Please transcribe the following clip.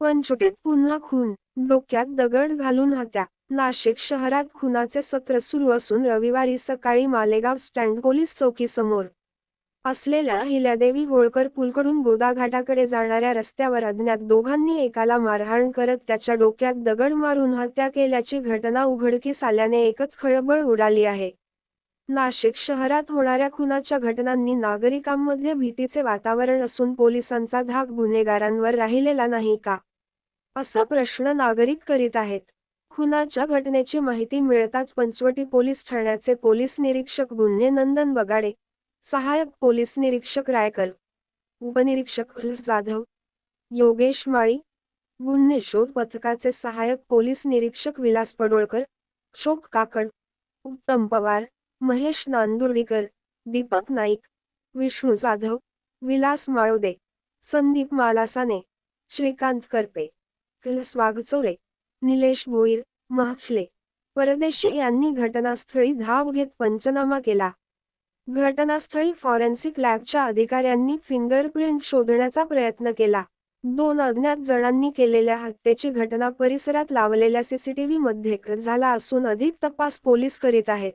पंचोटेत पुन्हा खून. डोक्यात दगड घालून हत्या. नाशिक शहरात खुनाचे सत्र सुरू असून रविवारी सकाळी मालेगाव स्टँड पोलीस चौकीसमोर असलेल्या हिल्यादेवी होळकर पुलकडून गोदाघाटाकडे जाणाऱ्या रस्त्यावर अज्ञात दोघांनी एकाला मारहाण करत त्याच्या डोक्यात दगड मारून हत्या केल्याची घटना उघडकीस आल्याने एकच खळबळ उडाली आहे. नाशिक शहरात होणाऱ्या खुनाच्या घटनांनी नागरिकांमध्ये भीतीचे वातावरण असून पोलिसांचा धाक गुन्हेगारांवर राहिलेला नाही का? असा प्रश्न नागरिक करीत आहेत. खुनाच्या घटनेची माहिती मिळताच पंचवटी पोलीस ठाण्याचे पोलीस निरीक्षक गुन्हे नंदन बगाडे सहायक पोलीस निरीक्षक रायकर उपनिरीक्षक जाधव योगेश माळी गुन्हे शोध पथकाचे सहायक पोलीस निरीक्षक विलास पडोळकर शोक काकड उत्तम पवार महेश नांदुर्डीकर दीपक नाईक विष्णू जाधव विलास माळुदे संदीप मालासाने श्रीकांत करपे. कैलास निलेश भोईर महाफले परदेशी यांनी घटनास्थळी धाव घेत पंचनामा केला. घटनास्थळी फॉरेन्सिक लॅबच्या अधिकाऱ्यांनी फिंगरप्रिंट शोधण्याचा प्रयत्न केला. दोन अज्ञात जणांनी केलेल्या हत्येची घटना परिसरात लावलेल्या सीसीटीव्ही मध्ये झाला असून अधिक तपास पोलीस करीत आहेत.